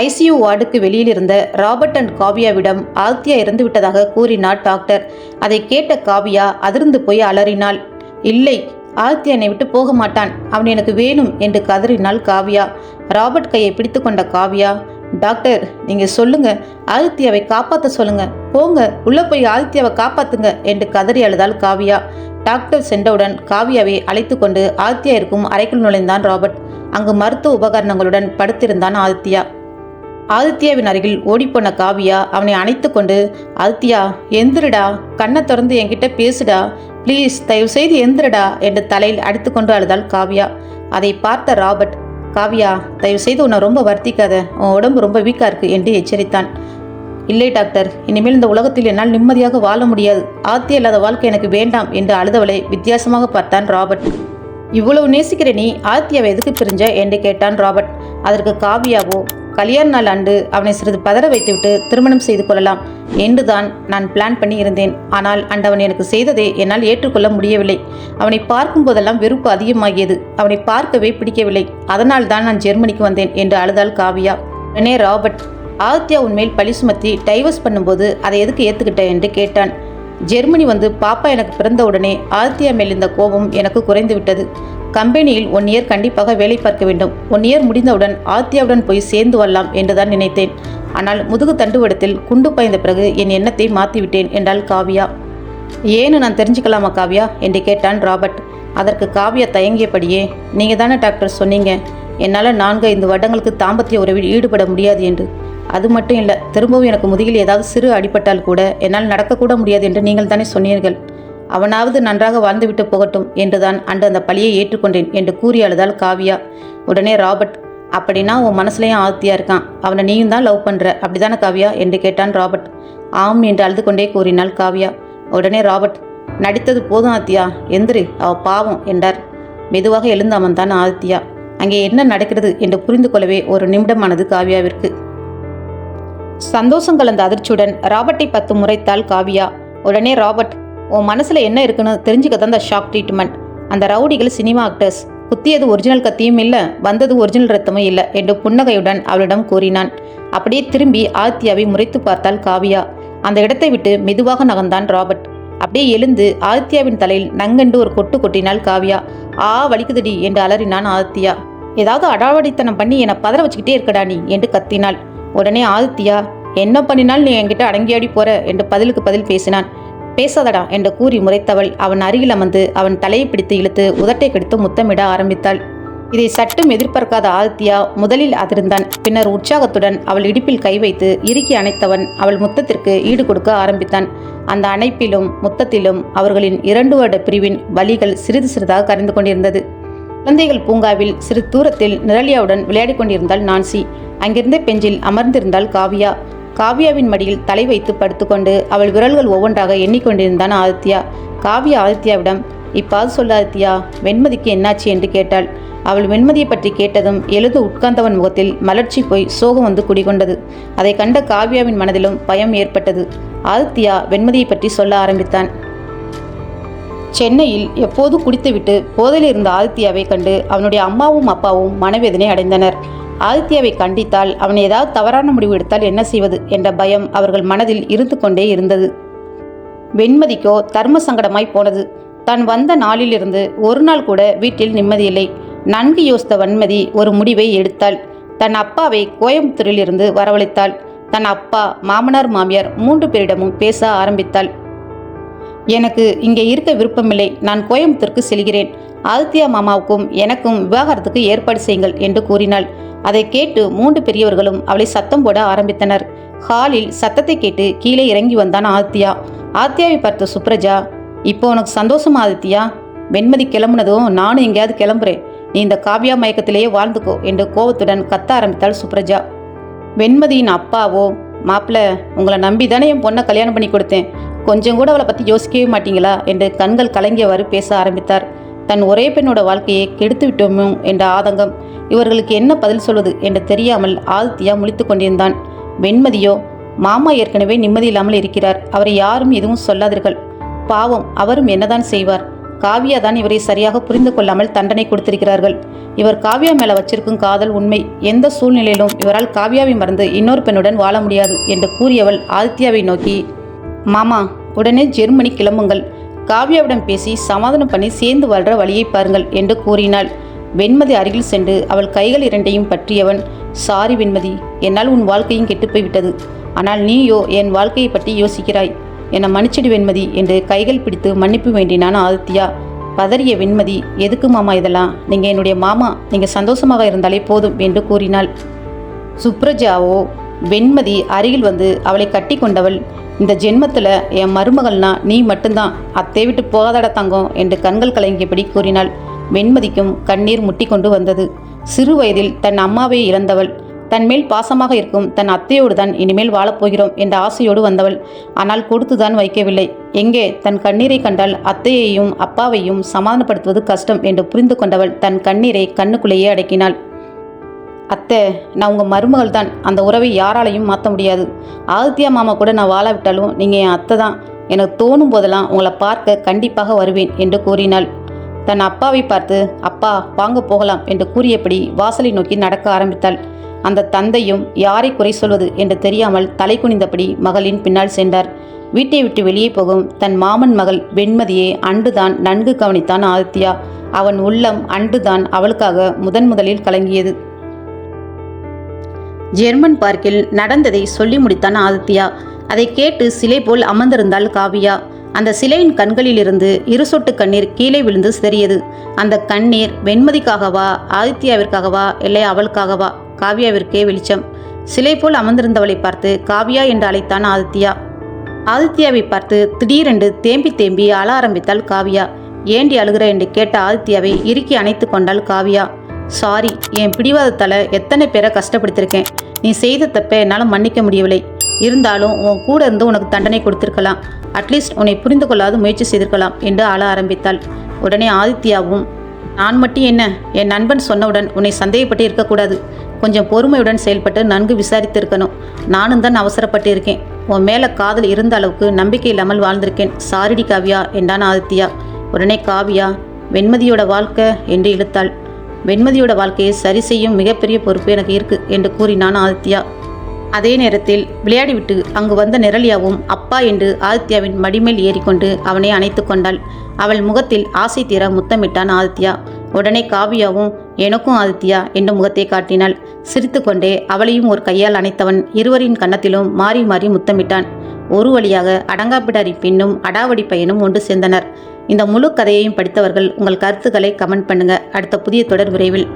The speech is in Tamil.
ஐசியூ வார்டுக்கு வெளியில் இருந்த ராபர்ட் அண்ட் காவியாவிடம் ஆதித்யா இறந்து விட்டதாக கூறினார் டாக்டர். அதை கேட்ட காவியா அதிர்ந்து போய் அலறினாள். இல்லை ஆதித்யா என்னை விட்டு போக மாட்டான். அவன் எனக்கு வேணும் என்று கதறினாள் காவியா. ராபர்ட் கையை பிடித்து கொண்ட காவியா டாக்டர் நீங்க சொல்லுங்க. ஆதித்யாவை காப்பாற்ற சொல்லுங்க. போங்க உள்ள போய் ஆதித்யாவை காப்பாத்துங்க என்று கதறி அழுதாள் காவியா. டாக்டர் சென்றவுடன் காவியாவை அழைத்து கொண்டு ஆதித்யா இருக்கும் அறைக்குள் நுழைந்தான் ராபர்ட். அங்கு மருத்துவ உபகரணங்களுடன் படுத்திருந்தான் ஆதித்யா ஆதித்யாவின் அருகில் ஓடிப்போன காவியா அவனை அணைத்து கொண்டு ஆதித்யா எந்திரடா கண்ணை திறந்து என்கிட்ட பேசுடா. ப்ளீஸ் தயவு செய்து எந்திரடா என்று தலையில் அடித்துக்கொண்டு அழுதாள் காவியா. அதை பார்த்த ராபர்ட் காவியா தயவு செய்து உன்னை ரொம்ப வருத்திக்காத. உன் உடம்பு ரொம்ப வீக்காக இருக்கு என்று எச்சரித்தான். இல்லை டாக்டர். இனிமேல் இந்த உலகத்தில் என்னால் நிம்மதியாக வாழ முடியாது. ஆத்தி இல்லாத வாழ்க்கை எனக்கு வேண்டாம் என்று அழுதவளை வித்தியாசமாக பார்த்தான் ராபர்ட். இவ்வளவு நேசிக்கிற நீ ஆத்தியாவை எதுக்கு பிரிஞ்ச? என்று கேட்டான் ராபர்ட். அதற்கு காவியாவோ கல்யாண நாள் அன்று அவனை சிறிது பதற வைத்துவிட்டு திருமணம் செய்து கொள்ளலாம் என்றுதான் நான் பிளான் பண்ணி இருந்தேன். ஆனால் அண்டவன் எனக்கு செய்ததை என்னால் ஏற்றுக்கொள்ள முடியவில்லை. அவனை பார்க்கும் போதெல்லாம் வெறுப்பு அதிகமாகியது. அவனை பார்க்கவே பிடிக்கவில்லை. அதனால் தான் நான் ஜெர்மனிக்கு வந்தேன் என்று அழுதாள் காவியா. உடனே ராபர்ட் ஆதித்யா உன்மேல் பழி சுமத்தி டைவர்ஸ் பண்ணும்போது அதை எதுக்கு ஏற்றுக்கிட்ட என்று கேட்டான். ஜெர்மனி வந்து பாப்பா எனக்கு பிறந்த உடனே ஆதித்யா மேல் இந்த கோபம் எனக்கு குறைந்து விட்டது கம்பெனியில் ஒன் இயர் கண்டிப்பாக வேலை பார்க்க வேண்டும். ஒன் இயர் முடிந்தவுடன் ஆத்தியாவுடன் போய் சேர்ந்து வரலாம் என்றுதான் நினைத்தேன். ஆனால் முதுகு தண்டுவடத்தில் குண்டு பாய்ந்த பிறகு என் எண்ணத்தை மாற்றிவிட்டேன் என்றாள் காவியா. ஏன்னு நான் தெரிஞ்சுக்கலாமா காவியா? என்று கேட்டான் ராபர்ட். அதற்கு காவியா தயங்கியபடியே நீங்கள் தானே டாக்டர் சொன்னீங்க? என்னால் நான்கு ஐந்து வருடங்களுக்கு தாம்பத்திய உறவில் ஈடுபட முடியாது என்று. அது மட்டும் இல்லை திரும்பவும் எனக்கு முதுகில் ஏதாவது சிறு அடிபட்டால் கூட என்னால் நடக்கக்கூட முடியாது என்று நீங்கள் தானே சொன்னீர்கள். அவனாவது நன்றாக வாழ்ந்துவிட்டு போகட்டும் என்றுதான் அன்று அந்த பழியை ஏற்றுக்கொண்டேன் என்று கூறி அழுதாள் காவியா. உடனே ராபர்ட் அப்படின்னா உன் மனசுலையும் ஆத்தியா இருக்கான். அவனை நீயும் தான் லவ் பண்ற. அப்படிதானே காவியா என்று கேட்டான் ராபர்ட். ஆம் என்று அழுது கொண்டே கூறினாள் காவியா. உடனே ராபர்ட் நடித்தது போதும் ஆத்தியா. எந்திரு அவ பாவம் என்றார். மெதுவாக எழுந்து தான் ஆதித்யா. அங்கே என்ன நடக்கிறது என்று புரிந்து கொள்ளவே ஒரு நிமிடமானது காவியாவிற்கு. சந்தோஷம் கலந்த அதிர்ச்சியுடன் ராபர்ட்டை பத்து முறைத்தாள் காவியா. உடனே ராபர்ட் உன் மனசில் என்ன இருக்குன்னு தெரிஞ்சுக்க தான் இந்த ஷாக் ட்ரீட்மெண்ட் அந்த ரவுடிகள் சினிமா ஆக்டர்ஸ் குத்தியது ஒரிஜினல் கத்தியும் இல்லை வந்தது ஒரிஜினல் ரத்தமும் இல்லை என்று புன்னகையுடன் அவளிடம் கூறினான். அப்படியே திரும்பி ஆதித்யாவை முறைத்து பார்த்தாள் காவியா. அந்த இடத்தை விட்டு மெதுவாக நகர்ந்தான் ராபர்ட். அப்படியே எழுந்து ஆதித்யாவின் தலையில் நங்கென்று ஒரு கொட்டு கொட்டினாள் காவியா. ஆ வலிக்குதுடி என்று அலறினான் ஆதித்யா. ஏதாவது அடாவடித்தனம் பண்ணி என்னை பதற வச்சுக்கிட்டே இருக்கடா நீ என்று கத்தினாள். உடனே ஆதித்யா என்ன பண்ணினால் நீ என்கிட்ட அடங்கியாடி போற என்று பதிலுக்கு பதில் பேசினான். பேசாதடா என்று கூறி முறைத்தவள் அவன் அருகில் அமர்ந்து அவன் தலையை பிடித்து இழுத்து உதட்டை கடித்து முத்தமிட ஆரம்பித்தாள். இதை சட்டும் எதிர்பார்க்காத ஆதித்யா முதலில் அதிர்ந்தான். பின்னர் உற்சாகத்துடன் அவள் இடுப்பில் கை வைத்து இறுக்கி அணைத்தவன் அவள் முத்தத்திற்கு ஈடு கொடுக்க ஆரம்பித்தான். அந்த அணைப்பிலும் முத்தத்திலும் அவர்களின் இரண்டு வருட பிரிவின் வலிகள் சிறிது சிறிதாக கரைந்து கொண்டிருந்தது. குழந்தைகள் பூங்காவில் சிறு தூரத்தில் நிரலியாவுடன் விளையாடிக் கொண்டிருந்தாள் நான்சி. அங்கிருந்த பெஞ்சில் அமர்ந்திருந்தாள் காவியா. காவியாவின் மடியில் தலை வைத்து படுத்துக்கொண்டு அவள் விரல்கள் ஒவ்வொன்றாக எண்ணிக்கொண்டிருந்தான் ஆதித்யா. காவியா ஆதித்யாவிடம் இப்பாது சொல்ல ஆதித்யா வெண்மதிக்கு என்னாச்சு? என்று கேட்டாள். அவள் வெண்மதியை பற்றி கேட்டதும் எழுது உட்கார்ந்தவன் முகத்தில் மலர்ச்சி போய் சோகம் வந்து குடிகொண்டது. அதை கண்ட காவியாவின் மனதிலும் பயம் ஏற்பட்டது. ஆதித்யா வெண்மதியை பற்றி சொல்ல ஆரம்பித்தான். சென்னையில் எப்போது குடித்துவிட்டு போதையில் இருந்த ஆதித்யாவை கண்டு அவனுடைய அம்மாவும் அப்பாவும் மனவேதனை அடைந்தனர். ஆதித்யாவை கண்டித்தால் அவன் ஏதாவது தவறான முடிவு எடுத்தால் என்ன செய்வது என்ற பயம் அவர்கள் மனதில் இருந்து கொண்டே இருந்தது. வெண்மதிக்கோ தர்ம சங்கடமாய் போனது. தான் வந்த நாளிலிருந்து ஒரு நாள் கூட வீட்டில் நிம்மதியில்லை. நன்கு யோசித்த வன்மதி ஒரு முடிவை எடுத்தாள். தன் அப்பாவை கோயம்புத்தூரில் இருந்து வரவழைத்தாள். தன் அப்பா மாமனார் மாமியார் மூன்று பேரிடமும் பேச ஆரம்பித்தாள். எனக்கு இங்கே இருக்க விருப்பமில்லை. நான் கோயம்புத்தூருக்கு செல்கிறேன். ஆதித்யா மாமாவுக்கும் எனக்கும் விவாகரத்துக்கு ஏற்பாடு செய்யுங்கள் என்று கூறினாள். அதை கேட்டு மூன்று பெரியவர்களும் அவளை சத்தம் போட ஆரம்பித்தனர். ஹாலில் சத்தத்தை கேட்டு கீழே இறங்கி வந்தான் ஆதித்யா. ஆத்யாவை பார்த்த சுப்ரஜா இப்போ உனக்கு சந்தோஷமா ஆதித்யா? வெண்மதி கிளம்புனதும் நானும் எங்கேயாவது கிளம்புறேன். நீ இந்த காவியா மயக்கத்திலேயே வாழ்ந்துக்கோ என்று கோபத்துடன் கத்த ஆரம்பித்தாள் சுப்ரஜா. வெண்மதியின் அப்பாவோ மாப்பிள்ள உங்களை நம்பி தானே என் பொண்ணை கல்யாணம் பண்ணி கொடுத்தேன். கொஞ்சம் கூட அவளை பற்றி யோசிக்கவே மாட்டீங்களா? என்று கண்கள் கலங்கியவாறு பேச ஆரம்பித்தார். தன் ஒரே பெண்ணோட வாழ்க்கையை கெடுத்து விட்டோமோ என்ற ஆதங்கம் இவர்களுக்கு என்ன பதில் சொல்வது என்று தெரியாமல் ஆதித்யா முழித்து கொண்டிருந்தான். வெண்மதியோ மாமா ஏற்கனவே நிம்மதி இல்லாமல் இருக்கிறார். அவரை யாரும் எதுவும் சொல்லாதீர்கள். பாவம் அவரும் என்னதான் செய்வார்? காவியா தான் இவரை சரியாக புரிந்து கொள்ளாமல் தண்டனை கொடுத்திருக்கிறார்கள். இவர் காவியா மேல வச்சிருக்கும் காதல் உண்மை. எந்த சூழ்நிலையிலும் இவரால் காவியாவை மறந்து இன்னொரு பெண்ணுடன் வாழ முடியாது என்று கூறியவள் ஆதித்யாவை நோக்கி மாமா உடனே ஜெர்மனி கிளம்புங்கள். காவ்யாவிடம் பேசி சமாதானம் பண்ணி சேர்ந்து வாழ்ற வழியை பாருங்கள் என்று கூறினாள். வெண்மதி அருகில் சென்று அவள் கைகள் இரண்டையும் பற்றியவன் சாரி வெண்மதி என்னால் உன் வாழ்க்கையும் கெட்டுப்போய்விட்டது ஆனால் நீயோ என் வாழ்க்கையை பற்றி யோசிக்கிறாய். என்னை மன்னிச்சிடு வெண்மதி என்று கைகள் பிடித்து மன்னிப்பு வேண்டினான் ஆதித்யா. பதறிய வெண்மதி எதுக்கு மாமா இதெல்லாம்? நீங்கள் என்னுடைய மாமா. நீங்கள் சந்தோஷமாக இருந்தாலே போதும் என்று கூறினாள். சுப்ரஜாவோ வெண்மதி அருகில் வந்து அவளை கட்டி கொண்டவள். இந்த ஜென்மத்தில் என் மருமகள்னா நீ மட்டும்தான். அத்தை விட்டு போகாதட தங்கம் என்று கண்கள் கலங்கியபடி கூறினாள். வெண்மதிக்கும் கண்ணீர் முட்டி கொண்டு வந்தது. சிறு வயதில் தன் அம்மாவை இழந்தவள் தன்மேல் பாசமாக இருக்கும் தன் அத்தையோடு தான் இனிமேல் வாழப்போகிறோம் என்ற ஆசையோடு வந்தவள். ஆனால் கொடுத்துதான் வைக்கவில்லை. எங்கே? தன் கண்ணீரை கண்டால் அத்தையையும் அப்பாவையும் சமாதானப்படுத்துவது கஷ்டம் என்று புரிந்து கொண்டவள் தன் கண்ணீரை கண்ணுக்குள்ளேயே அடக்கினாள். அத்தை நான் உங்கள் மருமகள் தான் அந்த உறவை யாராலையும் மாற்ற முடியாது. ஆதித்யா மாமா கூட நான் வாழாவிட்டாலும் நீங்கள் என் அத்தை தான் எனக்கு தோணும் போதெல்லாம் உங்களை பார்க்க கண்டிப்பாக வருவேன் என்று கூறினாள். தன் அப்பாவை பார்த்து அப்பா வாங்க போகலாம் என்று கூறியபடி வாசலை நோக்கி நடக்க ஆரம்பித்தாள். அந்த தந்தையும் யாரை குறை சொல்வது என்று தெரியாமல் தலை குனிந்தபடி மகளின் பின்னால் சென்றார். வீட்டை விட்டு வெளியே போகும் தன் மாமன் மகள் வெண்மதியை அன்றுதான் நன்கு கவனித்தான் ஆதித்யா. அவன் உள்ளம் அன்றுதான் அவளுக்காக முதன் முதலில் கலங்கியது. ஜெர்மன் பார்க்கில் நடந்ததை சொல்லி முடித்தான் ஆதித்யா. அதை கேட்டு சிலை போல் அமர்ந்திருந்தாள் காவியா. அந்த சிலையின் கண்களிலிருந்து இரு சொட்டு கண்ணீர் கீழே விழுந்து சிதறியது. அந்த கண்ணீர் வெண்மதிக்காகவா ஆதித்யாவிற்காகவா இல்லை அவளுக்காகவா? காவியாவிற்கே வெளிச்சம். சிலை போல் அமர்ந்திருந்தவளை பார்த்து காவியா என்று அழைத்தான் ஆதித்யா. ஆதித்யாவை பார்த்து திடீரென்று தேம்பி தேம்பி அழ ஆரம்பித்தாள் காவியா. ஏண்டி அழுகிற? என்று கேட்ட ஆதித்யாவை இறுக்கி அணைத்து கொண்டாள் காவியா. சாரி என் பிடிவாதத்தால் எத்தனை பேரை கஷ்டப்படுத்திருக்கேன். நீ செய்த தப்பை என்னால் மன்னிக்க முடியவில்லை. இருந்தாலும் உன் கூட இருந்து உனக்கு தண்டனை கொடுத்திருக்கலாம். அட்லீஸ்ட் உன்னை புரிந்து கொள்ளாது முயற்சி செய்திருக்கலாம் என்று ஆள ஆரம்பித்தாள். உடனே ஆதித்யாவும் நான் மட்டும் என்ன? என் நண்பன் சொன்னவுடன் உன்னை சந்தேகப்பட்டு இருக்கக்கூடாது. கொஞ்சம் பொறுமையுடன் செயல்பட்டு நன்கு விசாரித்து இருக்கணும் நானும் தான் அவசரப்பட்டு இருக்கேன் உன் மேலே காதல் இருந்த அளவுக்கு நம்பிக்கை இல்லாமல் வாழ்ந்திருக்கேன். சாரிடி காவியா என்றான் ஆதித்யா. உடனே காவியா வெண்மதியோட வாழ்க்கை என்று இழுத்தாள். வெண்மதியோட வாழ்க்கையை சரி செய்யும் மிகப்பெரிய பொறுப்பு எனக்கு இருக்கு என்று கூறினான் ஆதித்யா. அதே நேரத்தில் விளையாடிவிட்டு அங்கு வந்த நிரலியாவும் அப்பா என்று ஆதித்யாவின் மடிமேல் ஏறிக்கொண்டு அவனை அணைத்து கொண்டாள். அவள் முகத்தில் ஆசை தீர முத்தமிட்டான் ஆதித்யா. உடனே காவியாவும் எனக்கும் ஆதித்யா என்று முகத்தை காட்டினாள். சிரித்துக்கொண்டே அவளையும் ஒரு கையால் அணைத்தவன் இருவரின் கன்னத்திலும் மாறி மாறி முத்தமிட்டான். ஒரு வழியாக அடங்காப்பிடாரி பெண்ணும் அடாவடி பையனும் ஒன்று சேர்ந்தனர். இந்த முழு கதையையும் படித்தவர்கள் உங்கள் கருத்துக்களை கமெண்ட் பண்ணுங்க. அடுத்த புதிய தொடர் விரைவில்.